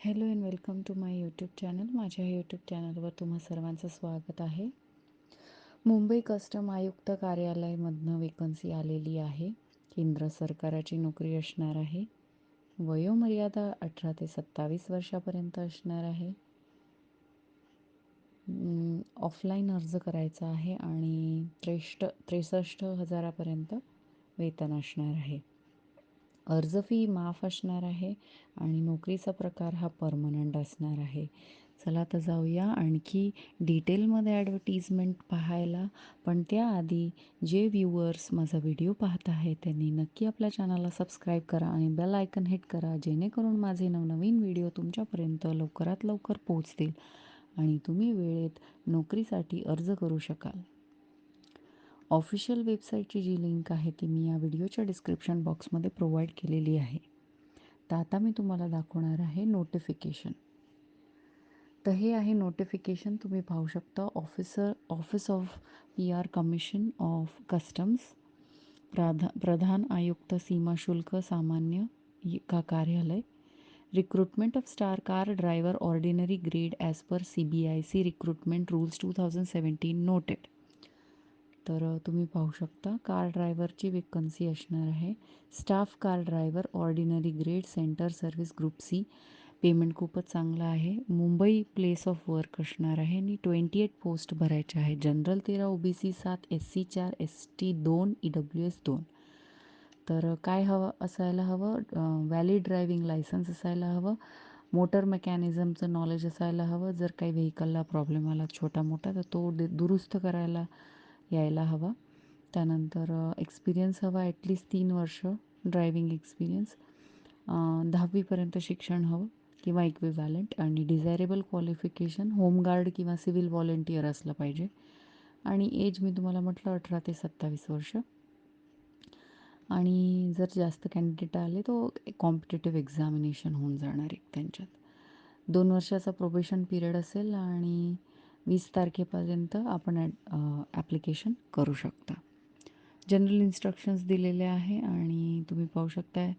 Hello and welcome to my YouTube channel. माझ्या YouTube चॅनलवर तुम्हा सर्वांचं स्वागत आहे. मुंबई कस्टम आयुक्त कार्यालयमधनं वेकन्सी आलेली आहे. केंद्र सरकाराची नोकरी असणार आहे. वयोमर्यादा अठरा ते सत्तावीस वर्षापर्यंत असणार आहे. ऑफलाईन अर्ज करायचा आहे आणि त्रेष्ट त्रेसष्ट हजारापर्यंत वेतन असणार आहे. अर्ज फी माफ असणार आहे आणि नोकरीचा प्रकार हा परमनंट असणार आहे. चला तर जाऊया. आणखी डिटेलमध्ये ॲडव्हर्टिजमेंट पाहायला. पण त्याआधी जे व्ह्यूअर्स माझा व्हिडिओ पाहत आहे त्यांनी नक्की आपल्या चॅनलला सबस्क्राईब करा आणि बेल आयकन हिट करा जेणेकरून माझे नवनवीन व्हिडिओ तुमच्यापर्यंत लवकरात लवकर पोहोचतील आणि तुम्ही वेळेत नोकरीसाठी अर्ज करू शकाल. ऑफिशियल वेबसाईटची जी लिंक आहे ती मी या व्हिडिओच्या डिस्क्रिप्शन बॉक्समध्ये प्रोव्हाइड केलेली आहे. तर आता मी तुम्हाला दाखवणार आहे नोटिफिकेशन तर हे आहे नोटिफिकेशन तुम्ही पाहू शकता officer office of P R commission of customs प्राधा प्रधान आयुक्त सीमा शुल्क सामान्य का कार्यालय recruitment of staff car driver ordinary grade as per C B I C recruitment rules two thousand seventeen noted तर तुम्ही पाहू शकता कार ड्रायव्हरची वेकन्सी असणार आहे. Staff car driver ordinary grade central service group C payment खूपच चांगलं आहे. मुंबई प्लेस ऑफ वर्क असणार आहे आणि ट्वेंटी एट पोस्ट भरायचे आहे. जनरल तेरा ओ बी सी सात एस सी चार एस टी दोन ई डब्ल्यू एस दोन. तर काय हवं असायला हवं? व्हॅलिड ड्रायव्हिंग लायसन्स असायला हवं. मोटर मेकॅनिझमचं नॉलेज असायला हवं. जर काही व्हेकलला प्रॉब्लेम आला छोटा मोठा तर तो दुरुस्त करायला यायला हवा. त्यानंतर एक्सपिरियन्स हवा ॲटलिस्ट तीन वर्ष ड्रायविंग एक्सपिरियन्स दहावीपर्यंत शिक्षण हवं किंवा इक्विवॅलंट आणि डिझायरेबल क्वालिफिकेशन होमगार्ड किंवा सिव्हिल व्हॉलेंटियर असलं पाहिजे. आणि एज मी तुम्हाला म्हटलं अठरा ते सत्तावीस वर्ष. आणि जर जास्त कॅन्डिडेट आले तो कॉम्पिटेटिव्ह एक्झामिनेशन होऊन जाणार एक त्यांच्यात. दोन वर्षाचा प्रोबेशन पिरियड असेल आणि वीस तारखेपर्यंत आपण ॲप्लिकेशन करू शकता. जनरल इन्स्ट्रक्शन्स दिलेले आहे आणि तुम्ही पाहू शकता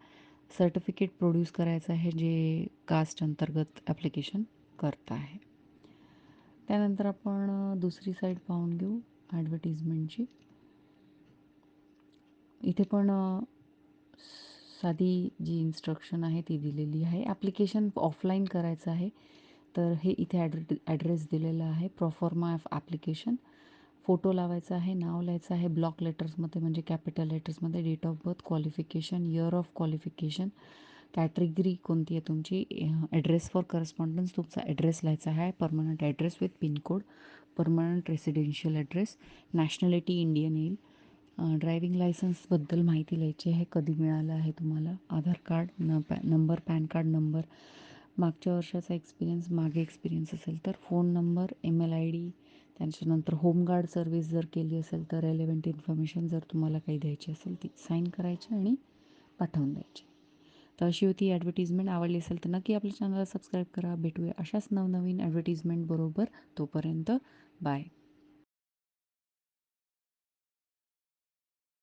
सर्टिफिकेट प्रोड्यूस करायचं आहे जे कास्ट अंतर्गत ॲप्लिकेशन करत आहे. त्यानंतर आपण दुसरी साईड पाहून घेऊ ॲडव्हर्टिजमेंटची इथे पण साधी जी इन्स्ट्रक्शन आहे ती दिलेली आहे. ॲप्लिकेशन ऑफलाईन करायचं आहे. तर हे इथे ॲड्रे ॲड्रेस दिलेला आहे. प्रॉफॉर्मा ऑफ ॲप्लिकेशन फोटो लावायचा आहे नाव लिहायचं आहे ब्लॉक लेटर्समध्ये म्हणजे capital लेटर्समध्ये date of birth qualification year of qualification category कोणती आहे तुमची? ॲड्रेस फॉर करस्पॉन्डन्स तुमचा ॲड्रेस लिहायचा आहे. Permanent address with pincode permanent residential address nationality Indian येईल. ड्रायविंग लायसन्सबद्दल माहिती लिहायची आहे. कधी मिळालं आहे तुम्हाला? आधार कार्ड न PAN number PAN card number मागच्या वर्षाचा एक्सपिरियन्स मागे एक्सपिरियन्स असेल तर phone number M L I D त्याच्यानंतर होमगार्ड सर्व्हिस जर केली असेल तर रेलेवंट इन्फॉर्मेशन जर तुम्हाला काही द्यायची असेल ती साईन करायची आणि पाठवून द्यायची. तर अशी होती ॲडव्हर्टिजमेंट आवडली असेल तर नक्की आपल्या चॅनलला सबस्क्राईब करा. भेटूया अशाच नवनवीन ॲडव्हर्टिजमेंटबरोबर तोपर्यंत. बाय